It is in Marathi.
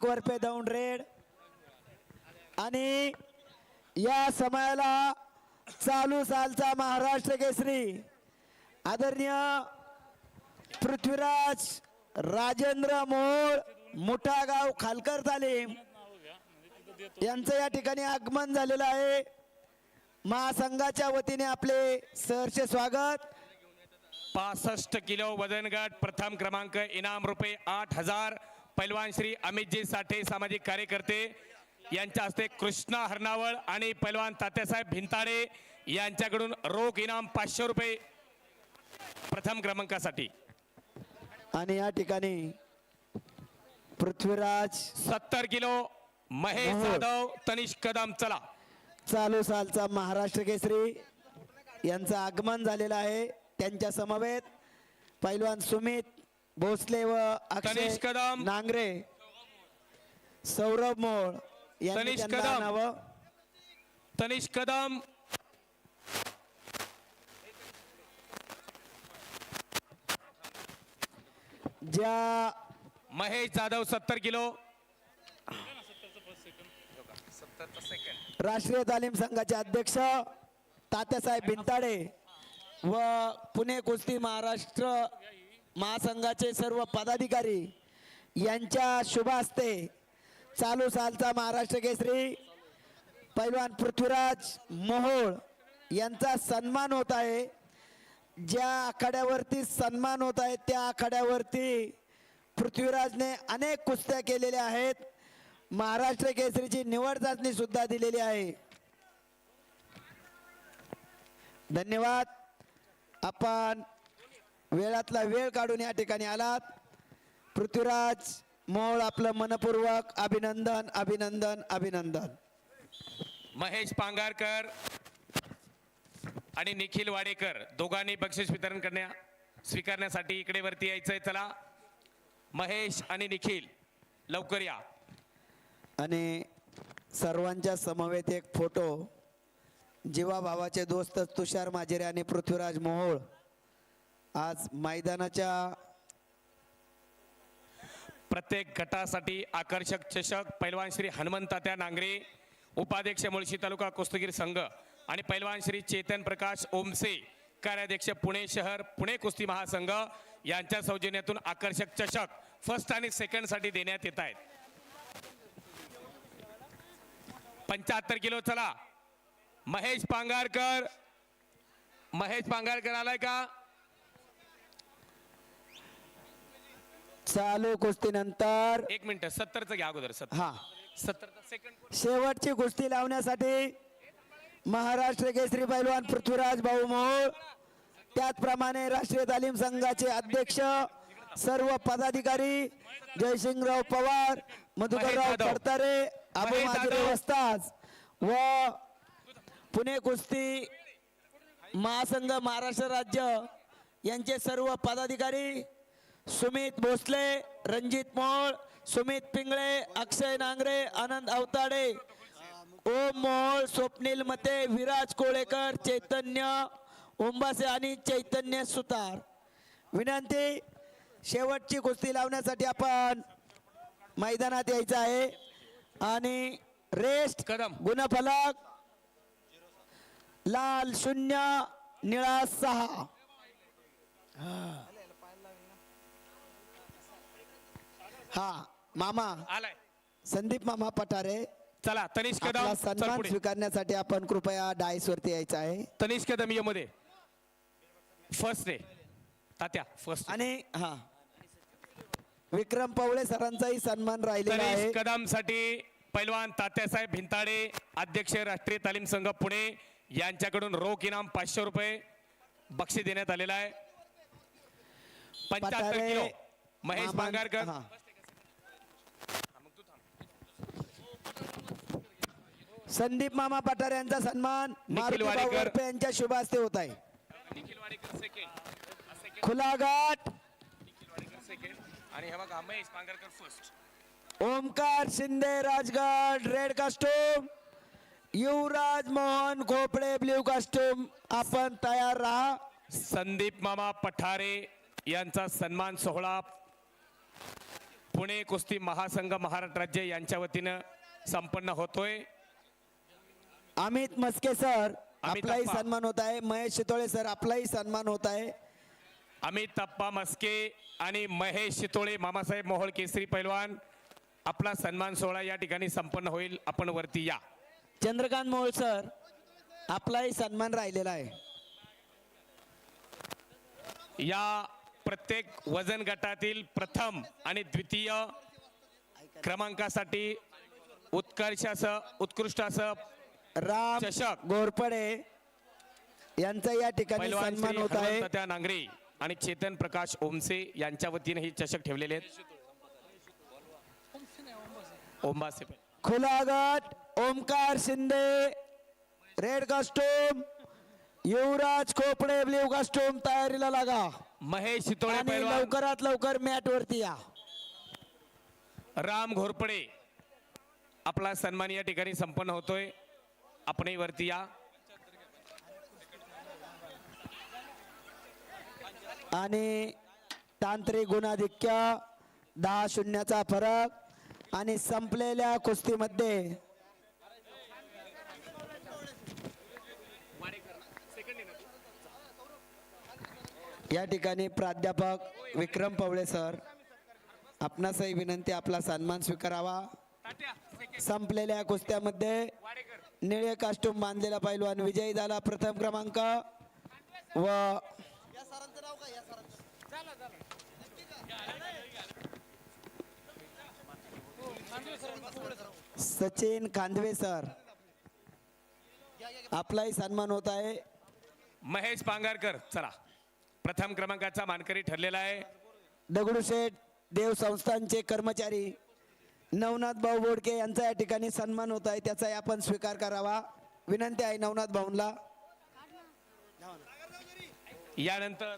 कोरपे दौंड रेड आणि या समयाला चालू सालचा महाराष्ट्र केसरी. आदरणीय पृथ्वीराज राजेंद्र मोळ मुठागाव खालकर तालीम. यांचं या ठिकाणी आगमन झालेलं आहे. महासंघाच्या वतीने आपले सरचे स्वागत. पासष्ट किलो वजन गट प्रथम क्रमांक इनाम रुपये आठ हजार पैलवान श्री अमितजी साठे सामाजिक कार्यकर्ते यांच्या हस्ते कृष्णा हरणावळ आणि पैलवान तात्यासाहेब भिंताडे यांच्याकडून रोख इनाम पाचशे रुपये प्रथम क्रमांकासाठी. आणि या ठिकाणी पृथ्वीराज सत्तर किलो महेश. जाधव तनिष कदम चला. चालू सालचा महाराष्ट्र केसरी यांचं आगमन झालेलं आहे. त्यांच्या समवेत पैलवान सुमित भोसले व अक्षय तनिष कदम. नांगरे सौरभ मोळ यांनी तनिष त्यांना कदम. आणावं. तनिष कदम ज्या महेश जाधव सत्तर किलो राष्ट्रीय तालीम संघाचे अध्यक्ष तात्यासाहेब भिंताडे व पुणे कुस्ती महाराष्ट्र महासंघाचे सर्व पदाधिकारी यांच्या शुभ हस्ते चालू सालचा महाराष्ट्र केसरी पैलवान पृथ्वीराज मोहोळ यांचा सन्मान होत आहे. ज्या आखाड्यावरती सन्मान होत आहे त्या आखाड्यावरती पृथ्वीराजने अनेक कुस्त्या केलेल्या आहेत. महाराष्ट्र केसरीची निवड चाचणी सुद्धा दिलेली आहे. धन्यवाद. आपण वेळातला वेळ काढून या ठिकाणी आलात. पृथ्वीराज मोळ आपलं मनपूर्वक अभिनंदन अभिनंदन अभिनंदन. महेश पांगारकर आणि निखिल वाडेकर दोघांनी बक्षीस वितरण करण्या स्वीकारण्यासाठी इकडे वरती यायचंय. चला महेश आणि निखिल लवकर या. आणि सर्वांच्या समवेत एक फोटो. जीवा भावाचे दोस्त तुषार माजेरे आणि पृथ्वीराज मोहोळ. आज मैदानाच्या प्रत्येक गटासाठी आकर्षक चषक पैलवान श्री हनुमंतात्या नांगरे उपाध्यक्ष मुळशी तालुका कुस्तीगीर संघ आणि पैलवान श्री चेतन प्रकाश ओमसे कार्याध्यक्ष पुणे शहर पुणे कुस्ती महासंघ यांच्या सौजन्यातून आकर्षक चषक फर्स्ट आणि सेकंडसाठी देण्यात येत आहेत. पंच्याहत्तर किलो चला. महेश पांगारकर महेश पांगारकर आलाय का? चालू कुस्तीनंतर. एक मिनिट सत्तरचं घ्या अगोदर सत्तर. हा. सत्तरचा सेकंड शेवटची कुस्ती लावण्यासाठी महाराष्ट्र केसरी पैलवान पृथ्वीराज भाऊ मोहोळ त्याचप्रमाणे राष्ट्रीय तालीम संघाचे अध्यक्ष सर्व पदाधिकारी जयसिंगराव पवार मधुकरराव माजरे जाधव. वस्ताज व पुणे कुस्ती महासंघ महाराष्ट्र राज्य यांचे सर्व पदाधिकारी सुमित भोसले रणजित मोळ सुमित पिंगळे अक्षय नांगरे आनंद अवताडे. ओम मोहोळ स्वप्नील मते विराज कोळेकर चैतन्य ओंबासे आणि चैतन्य सुतार. विनंती शेवटची कुस्ती लावण्यासाठी आपण मैदानात यायचं आहे. आणि रेस्ट कदम. गुणफलक लाल शून्य निळा सहा. हा मामा आलाय संदीप मामा पठारे चला तनिष आपला कदम चल सन्मान पुढे स्वीकारण्यासाठी आपण कृपया डायस वरती यायचं आहे तनिष कदम ये मध्ये फर्स्ट डे तात्या फर्स्ट आणि हा विक्रम पवळे सरांचाही सन्मान राहिलेला आहे तनिष कदमसाठी पैलवान तात्यासाहेब भिंताडे अध्यक्ष राष्ट्रीय तालीम संघ पुणे यांच्याकडून रोख इनाम पाचशे रुपये बक्षीस देण्यात आलेला आहे पंच्याहत्तर पठारे, किलो महेश मामा- पांगारकर हा. संदीप मामा पठारे यांचा सन्मान वाडेकर. यांच्या शुभ हस्ते होत आहे. निखिल वाडेकर सेकंड खुला गाठ सेकंड आणि हे बघा Mahesh Pangarkar first Omkar Shinde Rajgad red costume Yuvraj Mohan Khopde blue costume आपण तयार राहा. संदीप मामा पठारे यांचा सन्मान सोहळा पुणे कुस्ती महासंघ महाराष्ट्र राज्य यांच्या वतीनं संपन्न होतोय. अमित मस्के सर आपलाही अप्पा. सन्मान होत आहे. महेश शितोळे सर आपलाही सन्मान होत आहे. अमित तप्पा मस्के आणि महेश शितोळे मामासाहेब मोहोळ केसरी पैलवान आपला सन्मान सोहळा या ठिकाणी संपन्न होईल. आपण वरती या. चंद्रकांत मोहोळ सर आपलाही सन्मान राहिलेला आहे. या प्रत्येक वजन गटातील प्रथम आणि द्वितीय क्रमांकासाठी उत्कर्ष असं उत्कृष्ट असं राम चषक. गोरपडे यांचा या ठिकाणी पैलवान सन्मान श्री होत आहे. नांगरे आणि चेतन प्रकाश ओमसे यांच्या वतीने हे चषक ठेवलेले आहेत. ओंबासे खुला गट Omkar Shinde red costume Yuvraj Khopde blue costume तयारीला लागा. महेश शितोळे आणि पैलवान. लवकरात लवकर मॅट वरती या. राम घोरपडे. आपला सन्मान या ठिकाणी संपन्न होतोय. आपणही वरती या. आणि तांत्रिक गुणाधिक्य दहा शून्याचा फरक आणि संपलेल्या कुस्तीमध्ये. या ठिकाणी प्राध्यापक विक्रम पवळे सर आपणासही विनंती आपला सन्मान स्वीकारावा. संपलेल्या कुस्त्यामध्ये निळे कास्टूम बांधलेला पैलवान विजयी झाला प्रथम क्रमांक. व सचिन कांदवे सर आपलाही सन्मान होत आहे. महेश पांगारकर चला. प्रथम क्रमांकाचा मानकरी ठरलेला आहे. दगडूशेठ देव संस्थांचे कर्मचारी. नवनाथ भाऊ बोडके यांचा या ठिकाणी सन्मान होत आहे. त्याचाही आपण स्वीकार करावा. विनंती आहे नवनाथ भाऊंला. यानंतर